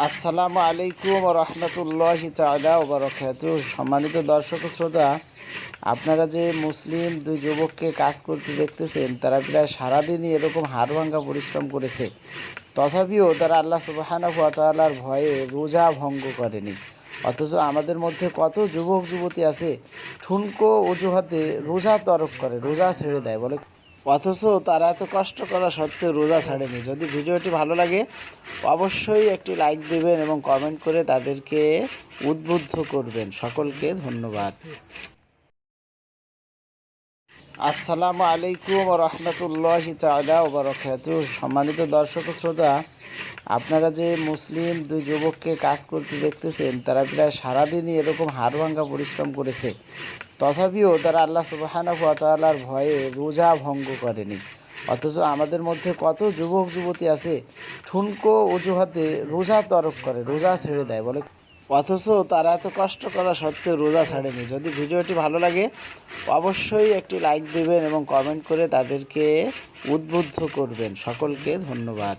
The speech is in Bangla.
আসসালামু আলাইকুম রহমতুল্লাহ তালা ওবরাকাতু সম্মানিত দর্শক শ্রোতা, আপনারা যে মুসলিম দুই যুবককে কাজ করতে দেখতেছেন, তারা প্রায় সারাদিনই এরকম হাড়ভাঙ্গা পরিশ্রম করেছে। তথাপিও তারা আল্লাহ সুবাহানা তাআলার ভয়ে রোজা ভঙ্গ করেনি। অথচ আমাদের মধ্যে কত যুবক যুবতী আছে, ঠুনকো অজুহাতে রোজা তরক করে, রোজা ছেড়ে দেয়। বলে অথচ তারা এত কষ্ট করা সত্ত্বেও রোজা ছাড়েনি। যদি ভিডিওটি ভালো লাগে, অবশ্যই একটি লাইক দেবেন এবং কমেন্ট করে তাদেরকে উদ্বুদ্ধ করবেন। সকলকে ধন্যবাদ। আসসালামু আলাইকুম রহমতুল্লাহ তালা ওবরাকাতু সম্মানিত দর্শক শ্রোতা, আপনারা যে মুসলিম দুই যুবককে কাজ করতে দেখতেছেন, তারা প্রায় সারাদিনই এরকম হাড়ভাঙ্গা পরিশ্রম করেছে। তথাপিও তারা আল্লাহ সুবাহানা তাআলার ভয়ে রোজা ভঙ্গ করেনি। অথচ আমাদের মধ্যে কত যুবক যুবতী আছে, ঠুনকো অজুহাতে রোজা তরক করে, রোজা ছেড়ে দেয়। বলে অথচ তারা এত কষ্ট করা সত্ত্বেও রোজা ছাড়েনি। যদি ভিডিওটি ভালো লাগে, অবশ্যই একটি লাইক দেবেন এবং কমেন্ট করে তাদেরকে উদ্বুদ্ধ করবেন। সকলকে ধন্যবাদ।